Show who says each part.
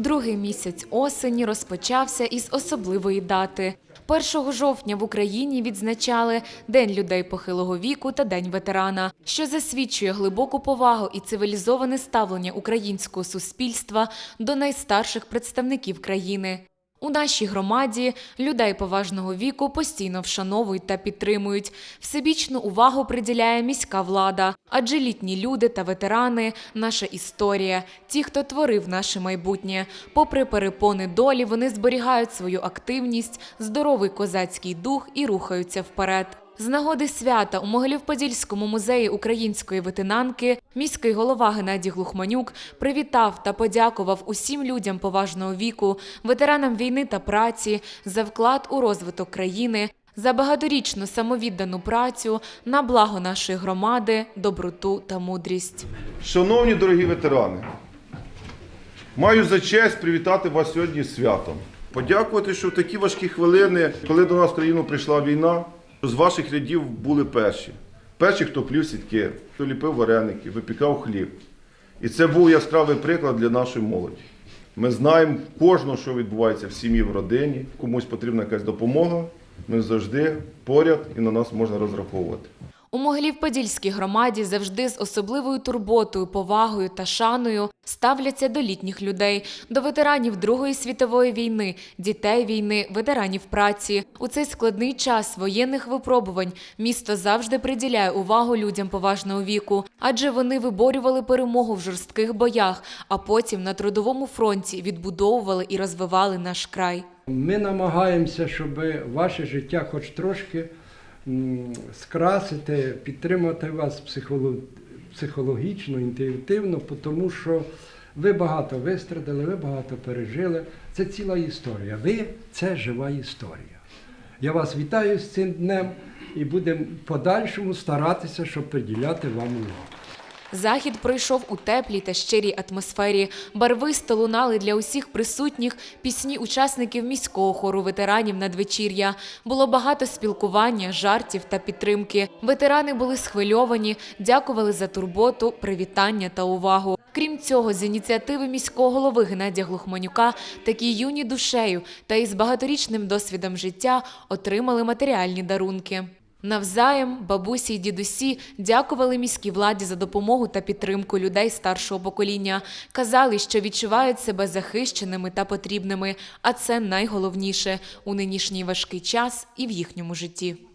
Speaker 1: Другий місяць осені розпочався із особливої дати. 1 жовтня в Україні відзначали День людей похилого віку та День ветерана, що засвідчує глибоку повагу і цивілізоване ставлення українського суспільства до найстарших представників країни. У нашій громаді людей поважного віку постійно вшановують та підтримують. Всебічну увагу приділяє міська влада, адже літні люди та ветерани наша історія, ті, хто творив наше майбутнє. Попри перепони долі, вони зберігають свою активність, здоровий козацький дух і рухаються вперед. З нагоди свята у Могилів-Подільському музеї української ветенанки міський голова Геннадій Глухманюк привітав та подякував усім людям поважного віку, ветеранам війни та праці за вклад у розвиток країни, за багаторічну самовіддану працю на благо нашої громади, доброту та мудрість.
Speaker 2: Шановні дорогі ветерани, маю за честь привітати вас сьогодні святом. Подякувати, що в такі важкі хвилини, коли до нас в країну прийшла війна, з ваших рядів були перші. Перші, хто плів сітки, хто ліпив вареники, випікав хліб. І це був яскравий приклад для нашої молоді. Ми знаємо кожного, що відбувається в сім'ї, в родині, комусь потрібна якась допомога. Ми завжди поряд і на нас можна розраховувати.
Speaker 1: У Могилів-Подільській громаді завжди з особливою турботою, повагою та шаною ставляться до літніх людей, до ветеранів Другої світової війни, дітей війни, ветеранів праці. У цей складний час воєнних випробувань місто завжди приділяє увагу людям поважного віку, адже вони виборювали перемогу в жорстких боях, а потім на трудовому фронті відбудовували і розвивали наш край.
Speaker 3: Ми намагаємося, щоб ваше життя хоч трошки скрасити, підтримати вас психоло- психологічно, інтуїтивно, тому що ви багато вистрадали, ви багато пережили. Це ціла історія. Ви це жива історія. Я вас вітаю з цим днем і будемо подальшому старатися, щоб приділяти вам увагу.
Speaker 1: Захід пройшов у теплій та щирій атмосфері. Барвисто лунали для усіх присутніх пісні учасників міського хору ветеранів надвечір'я. Було багато спілкування, жартів та підтримки. Ветерани були схвильовані, дякували за турботу, привітання та увагу. Крім цього, з ініціативи міського голови Геннадія Глухманюка такі юні душею та із багаторічним досвідом життя отримали матеріальні дарунки. Навзаєм бабусі й дідусі дякували міській владі за допомогу та підтримку людей старшого покоління. Казали, що відчувають себе захищеними та потрібними, а це найголовніше у нинішній важкий час і в їхньому житті.